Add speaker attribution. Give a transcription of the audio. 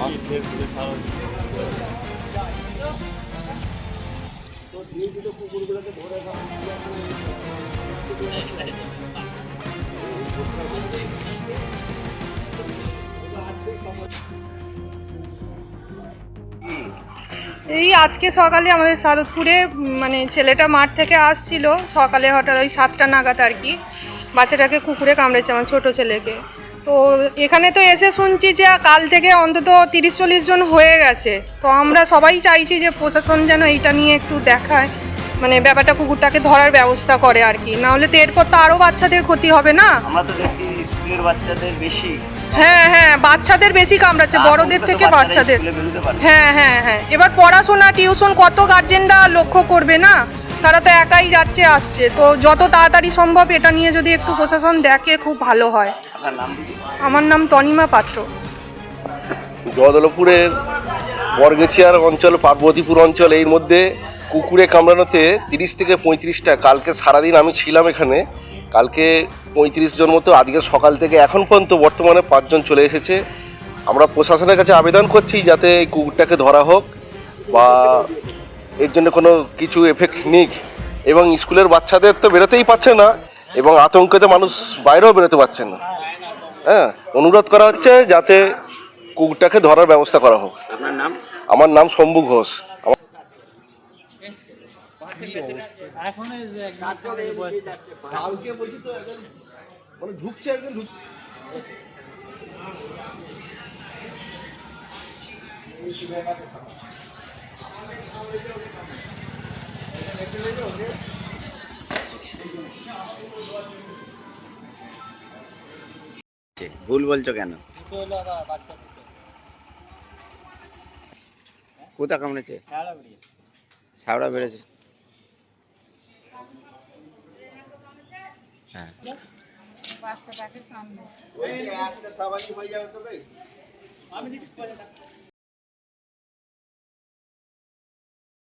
Speaker 1: এই আজকে সকালে আমাদের সাদতপুরে মানে ছেলেটা মাঠ থেকে আসছিল। সকালে হঠাৎ ওই সাতটা নাগাদ আর কি বাচ্চাটাকে কুকুরে কামড়েছে আমার ছোটো ছেলেকে। তো এখানে তো এসে শুনছি যে কাল থেকে অন্তত তিরিশ চল্লিশ জন হয়ে গেছে। তো আমরা সবাই চাইছি যে প্রশাসন যেন এইটা নিয়ে একটু দেখায়। মানে ব্যাপারটা কুকুরটাকে ধরার ব্যবস্থা করে আর কি। নাহলে তো এরপর তো আরও বাচ্চাদের ক্ষতি হবে না?
Speaker 2: আমরা তো দেখছি স্কুলের বাচ্চাদের বেশি।
Speaker 1: হ্যাঁ হ্যাঁ বাচ্চাদের বেশি কামড়াচ্ছে বড়দের থেকে বাচ্চাদের। হ্যাঁ হ্যাঁ হ্যাঁ। এবার পড়াশোনা টিউশন কত গার্জেনরা লক্ষ্য করবে না? তারা তো একাই যাচ্ছে আসছে। তো যত তাড়াতাড়ি সম্ভব এটা নিয়ে যদি একটু প্রশাসন দেখে খুব ভালো হয়।
Speaker 2: আপনার নাম
Speaker 1: আমার নাম তনিমা পাত্র।
Speaker 3: জয়দলপুরের বরগেছিয়ার অঞ্চল পার্বতীপুর অঞ্চল এর মধ্যে কুকুরে কামড়ানোতে তিরিশ থেকে পঁয়ত্রিশটা কালকে সারাদিন আমি ছিলাম এখানে। কালকে পঁয়ত্রিশ জন মতো আজকে সকাল থেকে এখন পর্যন্ত বর্তমানে পাঁচজন চলে এসেছে। আমরা প্রশাসনের কাছে আবেদন করছি যাতে এই কুকুরটাকে ধরা হোক বা এর জন্য কোনো কিছু এফেক্ট নিক। এবং স্কুলের বাচ্চাদের তো বেরোতেই পারছে না এবং আতঙ্কিত মানুষ বাইরেও বেরোতে পারছে না। হ্যাঁ অনুরোধ করা হচ্ছে যাতে কুকুরটাকে ধরার ব্যবস্থা করা হোক।
Speaker 4: আপনার নাম?
Speaker 3: আমার নাম শম্ভু ঘোষ। ঢুকছে
Speaker 4: ভুল বলছো কেন? কোথা কামড়েছে? শাওড়া বেড়েছে। হ্যাঁ।
Speaker 2: বাচ্চাটাকে হয়ে যাবে তবে